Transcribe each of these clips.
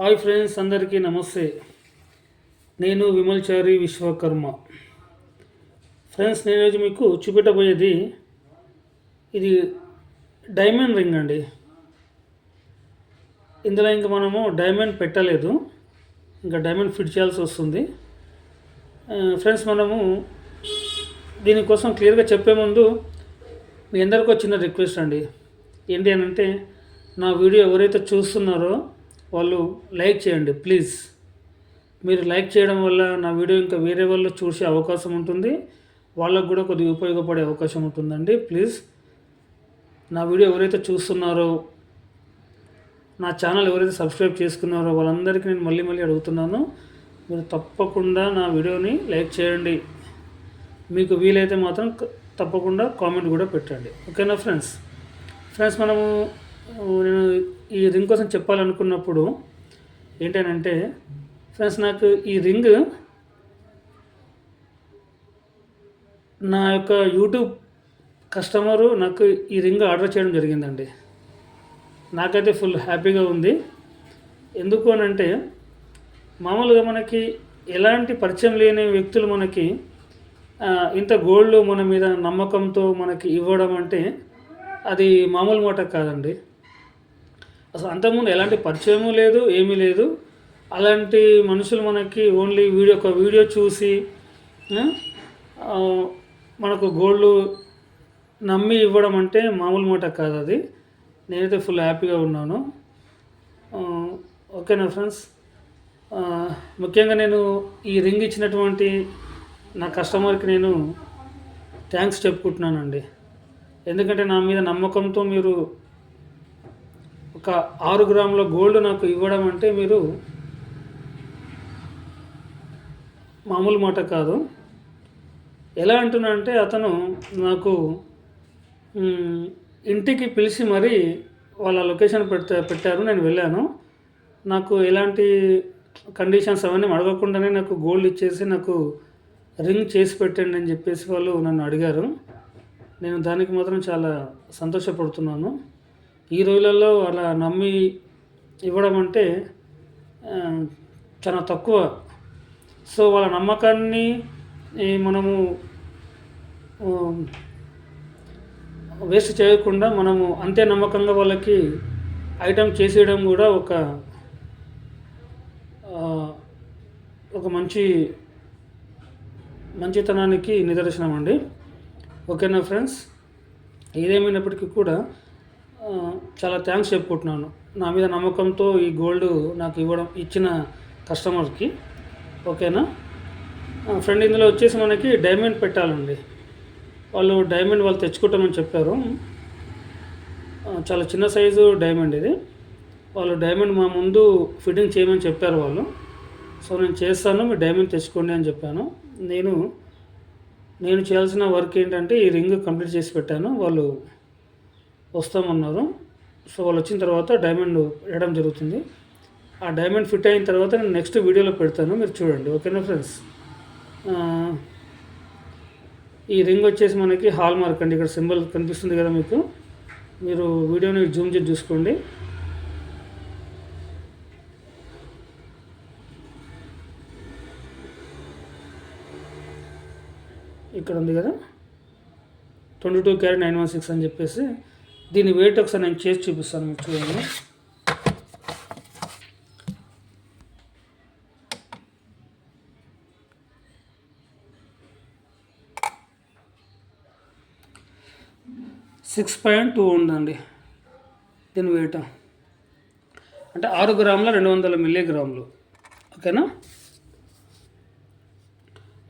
Hi friends అందరికీ నమస్తే. నేను విమల్చారి విశ్వకర్మ. ఫ్రెండ్స్ నేను ఈరోజు మీకు చూపెట్టబోయేది ఇది డైమండ్ రింగ్ అండి. ఇందులో ఇంకా మనము డైమండ్ పెట్టలేదు. ఇంకా డైమండ్ ఫిట్ చేయాల్సి వస్తుంది. ఫ్రెండ్స్ మనము దీనికోసం క్లియర్గా చెప్పే ముందు మీ అందరికీ చిన్న రిక్వెస్ట్ అండి. ఏంటి అని అంటే నా వీడియో ఎవరైతే చూస్తున్నారో వాళ్ళు లైక్ చేయండి ప్లీజ్. మీరు లైక్ చేయడం వల్ల నా వీడియో ఇంకా వేరే వాళ్ళు చూసే అవకాశం ఉంటుంది. వాళ్ళకు కూడా కొద్దిగా ఉపయోగపడే అవకాశం ఉంటుందండి ప్లీజ్. నా వీడియో ఎవరైతే చూస్తున్నారో నా ఛానల్ ఎవరైతే సబ్స్క్రైబ్ చేసుకున్నారో వాళ్ళందరికీ నేను మళ్ళీ మళ్ళీ అడుగుతున్నాను. మీరు తప్పకుండా నా వీడియోని లైక్ చేయండి. మీకు వీలైతే మాత్రం తప్పకుండా కామెంట్ కూడా పెట్టండి. ఓకేనా ఫ్రెండ్స్? ఫ్రెండ్స్ మనము నేను ఈ రింగ్ కోసం చెప్పాలనుకున్నప్పుడు ఏంటనంటే ఫ్రెండ్స్ నాకు ఈ రింగ్ నా యొక్క యూట్యూబ్ కస్టమరు నాకు ఈ రింగ్ ఆర్డర్ చేయడం జరిగిందండి. నాకైతే ఫుల్ హ్యాపీగా ఉంది. ఎందుకు అని అంటే మామూలుగా మనకి ఎలాంటి పరిచయం లేని వ్యక్తులు మనకి ఇంత గోల్డ్ మన మీద నమ్మకంతో మనకి ఇవ్వడం అంటే అది మామూలు మాట కాదండి. అసలు అంతకుముందు ఎలాంటి పరిచయము లేదు ఏమీ లేదు. అలాంటి మనుషులు మనకి ఓన్లీ వీడియో ఒక వీడియో చూసి మనకు గోల్డ్ నమ్మి ఇవ్వడం అంటే మామూలు మాట కాదు అది. నేనైతే ఫుల్ హ్యాపీగా ఉన్నాను. ఓకేనా ఫ్రెండ్స్? ముఖ్యంగా నేను ఈ రింగ్ ఇచ్చినటువంటి నా కస్టమర్కి నేను థ్యాంక్స్ చెప్పుకుంటున్నానండి. ఎందుకంటే నా మీద నమ్మకంతో మీరు ఒక ఆరు గ్రాముల గోల్డ్ నాకు ఇవ్వడం అంటే మీరు మామూలు మాట కాదు. ఎలా అంటున్నా అంటే అతను నాకు ఇంటికి పిలిచి మరీ వాళ్ళ లొకేషన్ పెట్ట పెట్టారు నేను వెళ్ళాను. నాకు ఎలాంటి కండిషన్స్ అవన్నీ అడగకుండానే నాకు గోల్డ్ ఇచ్చేసి నాకు రింగ్ చేసి పెట్టండి అని చెప్పేసి వాళ్ళు నన్ను అడిగారు. నేను దానికి మాత్రం చాలా సంతోషపడుతున్నాను. ఈ రోజులలో అలా నమ్మి ఇవ్వడం అంటే చాలా తక్కువ. సో వాళ్ళ నమ్మకాన్ని మనము వేస్ట్ చేయకుండా మనము అంతే నమ్మకంగా వాళ్ళకి ఐటమ్ చేసేయడం కూడా ఒక ఒక మంచి మంచితనానికి నిదర్శనం అండి. ఓకేనా ఫ్రెండ్స్? ఏదేమైనప్పటికీ కూడా చాలా థ్యాంక్స్ చెప్పుకుంటున్నాను. నా మీద నమ్మకంతో ఈ గోల్డ్ నాకు ఇవ్వడం ఇచ్చిన కస్టమర్కి ఓకేనా? ఫ్రెండ్ ఇందులో వచ్చేసి మనకి డైమండ్ పెట్టాలండి. వాళ్ళు డైమండ్ వాళ్ళు తెచ్చుకుంటామని చెప్పారు. చాలా చిన్న సైజు డైమండ్ ఇది. వాళ్ళు డైమండ్ మా ముందు ఫిట్టింగ్ చేయమని చెప్పారు వాళ్ళు. సో నేను చేస్తాను మీరు డైమండ్ తెచ్చుకోండి అని చెప్పాను. నేను నేను చేయాల్సిన వర్క్ ఏంటంటే ఈ రింగ్ కంప్లీట్ చేసి పెట్టాను. వాళ్ళు వస్తామన్నారు. సో వాళ్ళు వచ్చిన తర్వాత డైమండ్ వేయడం జరుగుతుంది. ఆ డైమండ్ ఫిట్ అయిన తర్వాత నేను నెక్స్ట్ వీడియోలో పెడతాను. మీరు చూడండి. ఓకేనా ఫ్రెండ్స్? ఈ రింగ్ వచ్చేసి మనకి హాల్ మార్క్ అండి. ఇక్కడ సింబల్ కనిపిస్తుంది కదా మీకు. మీరు వీడియోని జూమ్ చేసి చూసుకోండి. ఇక్కడ ఉంది కదా. Twenty two carat nine one six అని చెప్పేసి దీని వెయిట్ ఒకసారి నేను చేసి చూపిస్తాను మీకు చూడండి. సిక్స్ పాయింట్ టూ ఉందండి దీని వెయిట్. అంటే ఆరు గ్రాముల రెండు వందల మిల్లీగ్రాములు. ఓకేనా?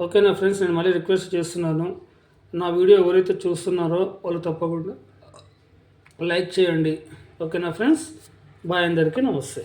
ఓకేనా ఫ్రెండ్స్ నేను మళ్ళీ రిక్వెస్ట్ చేస్తున్నాను. నా వీడియో ఎవరైతే చూస్తున్నారో వాళ్ళు తప్పకుండా లైక్ చేయండి. ఓకేనా ఫ్రెండ్స్? బాయ్ అందరికీ నమస్తే.